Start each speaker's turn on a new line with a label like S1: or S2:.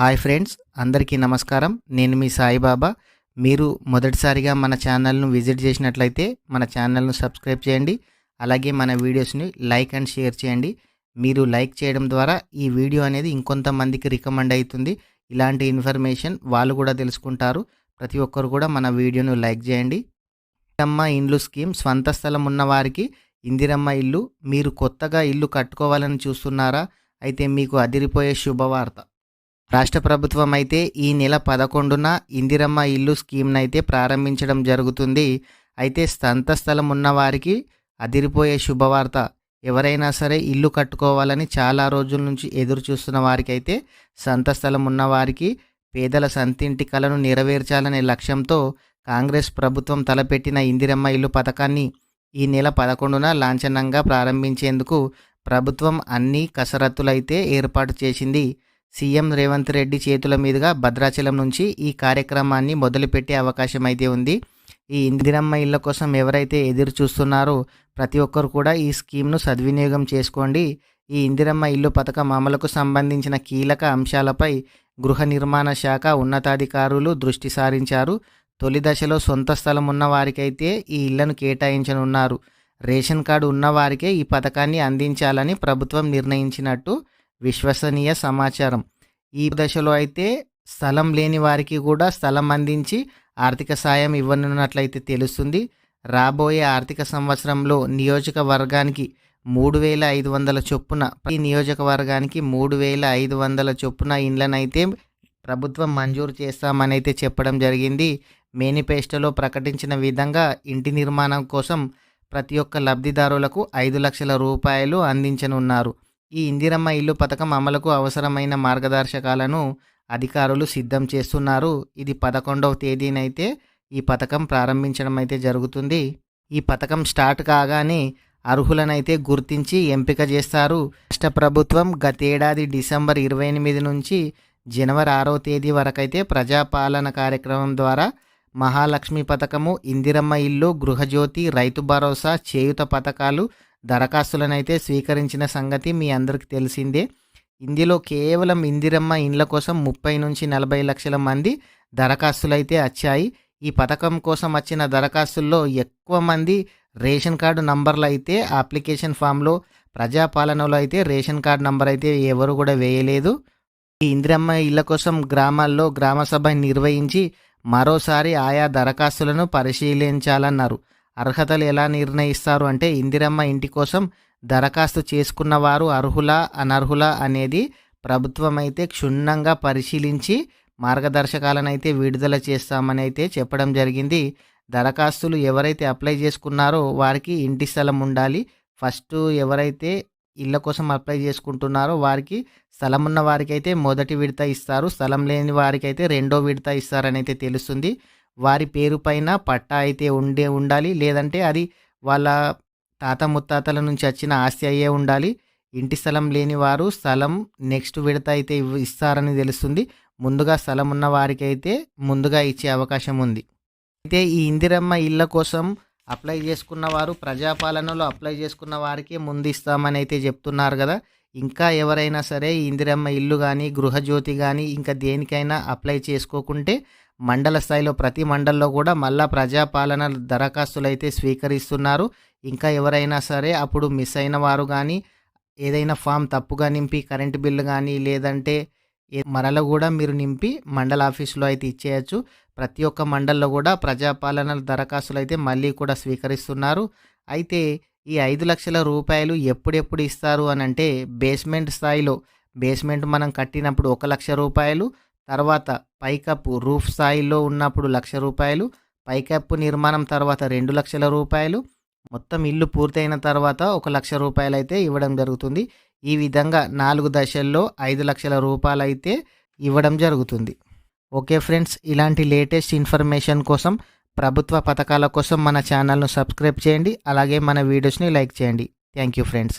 S1: Hi friends అందరికీ నమస్కారం. నేను మీ సాయిబాబా. మీరు మొదటిసారిగా మన ఛానల్ను విజిట్ చేసినట్లయితే మన ఛానల్ను సబ్స్క్రైబ్ చేయండి. అలాగే మన వీడియోస్ని లైక్ అండ్ షేర్ చేయండి. మీరు లైక్ చేయడం ద్వారా ఈ వీడియో అనేది ఇంకొంతమందికి రికమెండ్ అవుతుంది. ఇలాంటి ఇన్ఫర్మేషన్ వాళ్ళు కూడా తెలుసుకుంటారు. ప్రతి ఒక్కరు కూడా మన వీడియోను లైక్ చేయండి. ఇందిరమ్మ ఇండ్లు స్కీమ్ స్వంత స్థలం ఉన్న వారికి ఇందిరమ్మ ఇల్లు మీరు కొత్తగా ఇల్లు కట్టుకోవాలని చూస్తున్నారా? అయితే మీకు అదిరిపోయే శుభవార్త. రాష్ట్ర ప్రభుత్వం అయితే ఈ నెల పదకొండున ఇందిరమ్మ ఇల్లు స్కీమ్ను అయితే ప్రారంభించడం జరుగుతుంది. అయితే సంత స్థలం ఉన్నవారికి అదిరిపోయే శుభవార్త. ఎవరైనా సరే ఇల్లు కట్టుకోవాలని చాలా రోజుల నుంచి ఎదురు చూస్తున్న అయితే సంత స్థలం ఉన్నవారికి పేదల సంతింటి కలను నెరవేర్చాలనే లక్ష్యంతో కాంగ్రెస్ ప్రభుత్వం తలపెట్టిన ఇందిరమ్మ ఇల్లు పథకాన్ని ఈ నెల పదకొండున లాంఛనంగా ప్రారంభించేందుకు ప్రభుత్వం అన్ని కసరత్తులైతే ఏర్పాటు చేసింది. సీఎం రేవంత్ రెడ్డి చేతుల మీదుగా భద్రాచలం నుంచి ఈ కార్యక్రమాన్ని మొదలుపెట్టే అవకాశం అయితే ఉంది. ఈ ఇందిరమ్మ ఇళ్ళ కోసం ఎవరైతే ఎదురు చూస్తున్నారో ప్రతి ఒక్కరు కూడా ఈ స్కీమ్ను సద్వినియోగం చేసుకోండి. ఈ ఇందిరమ్మ ఇల్లు పథకం అమలుకు సంబంధించిన కీలక అంశాలపై గృహ నిర్మాణ శాఖ ఉన్నతాధికారులు దృష్టి సారించారు. తొలి దశలో సొంత స్థలం ఉన్న వారికైతే ఈ ఇళ్ళను కేటాయించనున్నారు. రేషన్ కార్డు ఉన్నవారికే ఈ పథకాన్ని అందించాలని ప్రభుత్వం నిర్ణయించినట్టు విశ్వసనీయ సమాచారం. ఈ దశలో అయితే స్థలం లేని వారికి కూడా స్థలం అందించి ఆర్థిక సాయం ఇవ్వనున్నట్లయితే తెలుస్తుంది. రాబోయే ఆర్థిక సంవత్సరంలో నియోజకవర్గానికి మూడు వేల ఐదు వందల చొప్పున ఈ నియోజకవర్గానికి మూడు వేల ఐదు వందల చొప్పున ఇండ్లనైతే ప్రభుత్వం మంజూరు చేస్తామని అయితే చెప్పడం జరిగింది. మేనిఫెస్టోలో ప్రకటించిన విధంగా ఇంటి నిర్మాణం కోసం ప్రతి ఒక్క లబ్ధిదారులకు ఐదు లక్షల రూపాయలు అందించనున్నారు. ఈ ఇందిరమ్మ ఇల్లు పథకం అమలుకు అవసరమైన మార్గదర్శకాలను అధికారులు సిద్ధం చేస్తున్నారు. ఇది పదకొండవ తేదీనైతే ఈ పథకం ప్రారంభించడం అయితే జరుగుతుంది. ఈ పథకం స్టార్ట్ కాగానే అర్హులనైతే గుర్తించి ఎంపిక చేస్తారు. రాష్ట్ర ప్రభుత్వం గతేడాది డిసెంబర్ ఇరవై ఎనిమిది నుంచి జనవరి ఆరో తేదీ వరకైతే ప్రజాపాలన కార్యక్రమం ద్వారా మహాలక్ష్మి పథకము ఇందిరమ్మ ఇల్లు గృహజ్యోతి రైతు భరోసా చేయుత పథకాలు దరఖాస్తులనైతే స్వీకరించిన సంగతి మీ అందరికి తెలిసిందే. ఇందులో కేవలం ఇందిరమ్మ ఇండ్ల కోసం ముప్పై నుంచి నలభై లక్షల మంది దరఖాస్తులైతే వచ్చాయి. ఈ పథకం కోసం వచ్చిన దరఖాస్తుల్లో ఎక్కువ మంది రేషన్ కార్డు నంబర్లు అయితే అప్లికేషన్ ఫామ్లో ప్రజాపాలనలో అయితే రేషన్ కార్డు నంబర్ అయితే ఎవరు కూడా వేయలేదు. ఈ ఇందిరమ్మ ఇళ్ళ కోసం గ్రామాల్లో గ్రామసభ నిర్వహించి మరోసారి ఆయా దరఖాస్తులను పరిశీలించాలన్నారు. అర్హతలు ఎలా నిర్ణయిస్తారు అంటే ఇందిరమ్మ ఇంటి కోసం దరఖాస్తు చేసుకున్న వారు అర్హులా అనర్హులా అనేది ప్రభుత్వం అయితే క్షుణ్ణంగా పరిశీలించి మార్గదర్శకాలను అయితే విడుదల చేస్తామని అయితే చెప్పడం జరిగింది. దరఖాస్తులు ఎవరైతే అప్లై చేసుకున్నారో వారికి ఇంటి స్థలం ఉండాలి. ఫస్ట్ ఎవరైతే ఇళ్ళ కోసం అప్లై చేసుకుంటున్నారో వారికి స్థలం ఉన్న వారికైతే మొదటి విడత ఇస్తారు. స్థలం లేని వారికైతే రెండో విడత ఇస్తారని అయితే తెలుస్తుంది. వారి పేరు పైన పట్టా అయితే ఉండే ఉండాలి. లేదంటే అది వాళ్ళ తాత ముత్తాతల నుంచి వచ్చిన ఆస్తి అయ్యే ఉండాలి. ఇంటి స్థలం లేని వారు స్థలం నెక్స్ట్ విడత అయితే ఇస్తారని తెలుస్తుంది. ముందుగా స్థలం ఉన్న వారికి అయితే ముందుగా ఇచ్చే అవకాశం ఉంది. అయితే ఈ ఇందిరమ్మ ఇళ్ళ కోసం అప్లై చేసుకున్న వారు ప్రజాపాలనలో అప్లై చేసుకున్న వారికి ముందు ఇస్తామని అయితే చెప్తున్నారు కదా. ఇంకా ఎవరైనా సరే ఇందిరమ్మ ఇల్లు కానీ గృహజ్యోతి కానీ ఇంకా దేనికైనా అప్లై చేసుకోకుంటే మండల స్థాయిలో ప్రతి మండల్లో కూడా మళ్ళా ప్రజాపాలన దరఖాస్తులు అయితే స్వీకరిస్తున్నారు. ఇంకా ఎవరైనా సరే అప్పుడు మిస్ అయిన వారు కానీ ఏదైనా ఫామ్ తప్పుగా నింపి కరెంటు బిల్లు కానీ లేదంటే మరల కూడా మీరు నింపి మండల ఆఫీసులో అయితే ఇచ్చేయచ్చు. ప్రతి ఒక్క మండల్లో కూడా ప్రజాపాలన దరఖాస్తులు అయితే మళ్ళీ కూడా స్వీకరిస్తున్నారు. అయితే ఈ ఐదు లక్షల రూపాయలు ఎప్పుడెప్పుడు ఇస్తారు అని అంటే బేస్మెంట్ స్థాయిలో బేస్మెంట్ మనం కట్టినప్పుడు ఒక లక్ష రూపాయలు తర్వాత పైకప్పు రూఫ్ స్థాయిలో ఉన్నప్పుడు లక్ష రూపాయలు పైకప్పు నిర్మాణం తర్వాత రెండు లక్షల రూపాయలు మొత్తం ఇల్లు పూర్తయిన తర్వాత ఒక లక్ష రూపాయలు అయితే ఇవ్వడం జరుగుతుంది. ఈ విధంగా నాలుగు దశల్లో ఐదు లక్షల రూపాయలు అయితే ఇవ్వడం జరుగుతుంది. ఓకే ఫ్రెండ్స్ ఇలాంటి లేటెస్ట్ ఇన్ఫర్మేషన్ కోసం ప్రభుత్వ పథకాల కోసం మన ఛానల్ను సబ్స్క్రైబ్ చేయండి అలాగే మన వీడియోస్ని లైక్ చేయండి. Thank you friends.